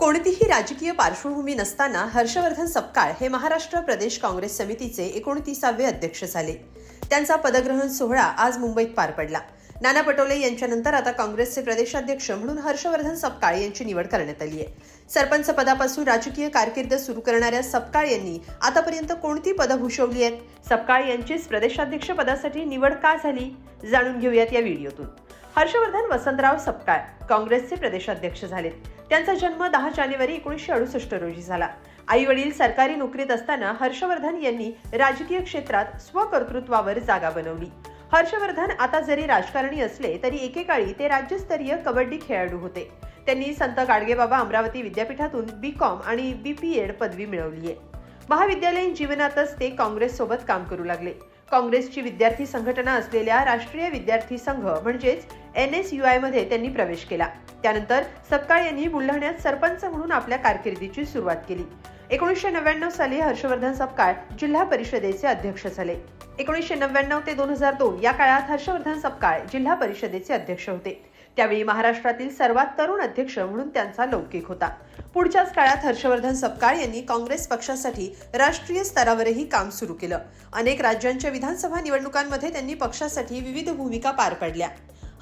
कोणतीही राजकीय पार्श्वभूमी नसताना हर्षवर्धन सपकाळ हे महाराष्ट्र प्रदेश काँग्रेस समितीचे एकोणतीसावे अध्यक्ष झाले. त्यांचा पदग्रहण सोहळा आज मुंबईत पार पडला. नाना पटोले यांच्यानंतर आता काँग्रेसचे प्रदेशाध्यक्ष म्हणून हर्षवर्धन सपकाळ यांची निवड करण्यात आली आहे. सरपंच पदापासून राजकीय कारकीर्द सुरू करणाऱ्या सपकाळ यांनी आतापर्यंत कोणती पदं भूषवली आहेत? सपकाळ यांचीच प्रदेशाध्यक्ष पदासाठी निवड का झाली? जाणून घेऊयात या व्हिडिओतून. हर्षवर्धन वसंतराव सपकाळ काँग्रेसचे प्रदेशाध्यक्ष झाले त्यांचा जन्म दहा जानेवारी एकोणीसशे अडुसष्ट रोजी झाला. आई वडील सरकारी नोकरीत असताना हर्षवर्धन यांनी राजकीय क्षेत्रात स्वकर्तृत्वावर जागा बनवली. हर्षवर्धन आता जरी राजकारणी असले तरी एकेकाळी ते राज्यस्तरीय कबड्डी खेळाडू होते. त्यांनी संत गाडगेबाबा अमरावती विद्यापीठातून बी कॉम आणि बी पी एड पदवी मिळवली आहे महाविद्यालयीन जीवनातच ते काँग्रेससोबत काम करू लागले. काँग्रेसची विद्यार्थी संघटना असलेल्या राष्ट्रीय विद्यार्थी संघ म्हणजेच एन एस यू आयमध्ये त्यांनी प्रवेश केला. त्यानंतर सपकाळ यांनी बुलढाण्यात सरपंच म्हणून आपल्या कारकिर्दीची सुरुवात केली. एकोणीसशे नव्याण्णव साली हर्षवर्धन सपकाळ जिल्हा परिषदेचे अध्यक्ष झाले. एकोणीसशे नव्याण्णव ते दोन हजार दोन या काळात हर्षवर्धन सपकाळ जिल्हा परिषदेचे अध्यक्ष होते. त्यावेळी महाराष्ट्रातील सर्वात तरुण अध्यक्ष म्हणून त्यांचा लौकिक होता. पुढच्याच काळात हर्षवर्धन सपकाळ यांनी काँग्रेस पक्षासाठी राष्ट्रीय स्तरावरही काम सुरू केलं. अनेक राज्यांच्या विधानसभा निवडणुकांमध्ये त्यांनी पक्षासाठी विविध भूमिका पार पाडल्या.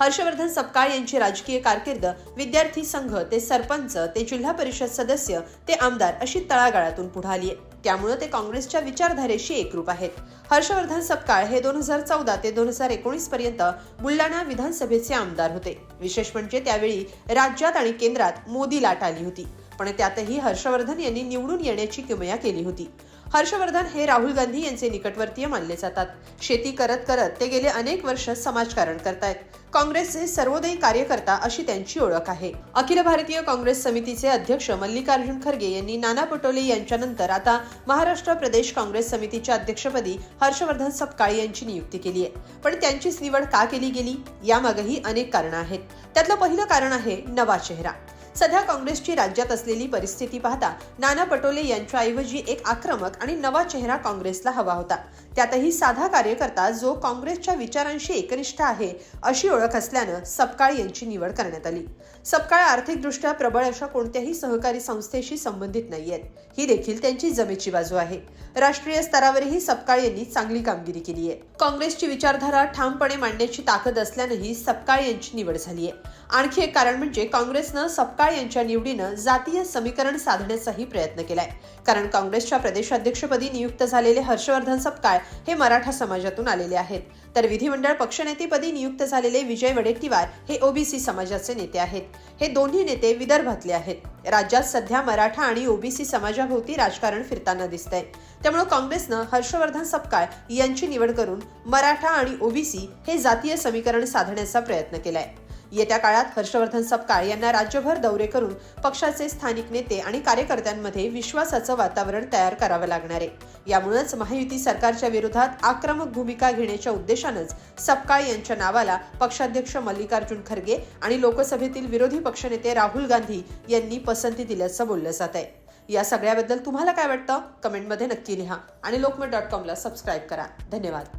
हर्षवर्धन सपकाळ यांची राजकीय कारकीर्द विद्यार्थी संघ ते सरपंच ते जिल्हा परिषद सदस्य ते आमदार अशी तळागाळातून पुढे आली आहे. त्यामुळे ते काँग्रेसच्या विचारधारेशी एकरूप आहेत. हर्षवर्धन सपकाळ हे दोन हजार चौदा ते दोन हजार एकोणीस पर्यंत बुलढाणा विधानसभेचे आमदार होते. विशेष म्हणजे त्यावेळी राज्यात आणि केंद्रात मोदी लाट आली होती. पण त्यातही हर्षवर्धन यांनी निवडून येण्याची किमया केली होती. हर्षवर्धन हे राहुल गांधी यांचे निकटवर्तीय मानले जातात. शेती करत करत ते गेले अनेक वर्ष समाजकारण करतायत. काँग्रेसचे सर्वोदयी कार्यकर्ता अशी त्यांची ओळख आहे. अखिल भारतीय काँग्रेस समितीचे अध्यक्ष मल्लिकार्जुन खरगे यांनी नाना पटोले यांच्यानंतर आता महाराष्ट्र प्रदेश काँग्रेस समितीच्या अध्यक्षपदी हर्षवर्धन सपकाळे यांची नियुक्ती केली आहे. पण त्यांचीच निवड का केली गेली? यामागेही अनेक कारणं आहेत. त्यातलं पहिलं कारण आहे नवा चेहरा. सध्या काँग्रेसची राज्यात असलेली परिस्थिती पाहता नाना पटोले यांच्याऐवजी एक आक्रमक आणि नवा चेहरा काँग्रेसला हवा होता. त्यातही साधा कार्यकर्ता जो काँग्रेसच्या विचारांशी एकनिष्ठ आहे अशी ओळख असल्यानं सपकाळ यांची निवड करण्यात आली. सपकाळ आर्थिकदृष्ट्या प्रबळ अशा कोणत्याही सहकारी संस्थेशी संबंधित नाहीयेत. ही देखील त्यांची जमेची बाजू आहे. राष्ट्रीय स्तरावरही सपकाळ यांनी चांगली कामगिरी केली आहे. काँग्रेसची विचारधारा ठामपणे मांडण्याची ताकद असल्यानंही सपकाळ यांची निवड झाली आहे आणखी एक कारण म्हणजे काँग्रेसनं सपकाळ सपकाळ यांच्या निवडीनं जातीय समीकरण साधण्याचाही प्रयत्न केलाय. कारण काँग्रेसच्या प्रदेशाध्यक्षपदी नियुक्त झालेले हर्षवर्धन सपकाळ हे मराठा समाजातून आलेले आहेत. तर विधिमंडळ पक्षनेतेपदी नियुक्त झालेले विजय वडेट्टीवार हे ओबीसी समाजाचे नेते आहेत. हे दोन्ही नेते विदर्भातले आहेत. राज्यात सध्या मराठा आणि ओबीसी समाजाभोवती राजकारण फिरताना दिसतंय. त्यामुळे काँग्रेसनं हर्षवर्धन सपकाळ यांची निवड करून मराठा आणि ओबीसी हे जातीय समीकरण साधण्याचा प्रयत्न केलाय. येत्या काळात हर्षवर्धन सपकाळ यांना राज्यभर दौरे करून पक्षाचे स्थानिक नेते आणि कार्यकर्त्यांमध्ये विश्वासाचं वातावरण तयार करावं लागणार आहे. यामुळेच महायुती सरकारच्या विरोधात आक्रमक भूमिका घेण्याच्या उद्देशानंच सपकाळ यांच्या नावाला पक्षाध्यक्ष मल्लिकार्जुन खरगे आणि लोकसभेतील विरोधी पक्षनेते राहुल गांधी यांनी पसंती दिल्याचं बोललं जात आहे. या सगळ्याबद्दल तुम्हाला काय वाटतं? कमेंटमध्ये नक्की लिहा आणि लोकमत डॉट कॉमला सबस्क्राईब करा. धन्यवाद.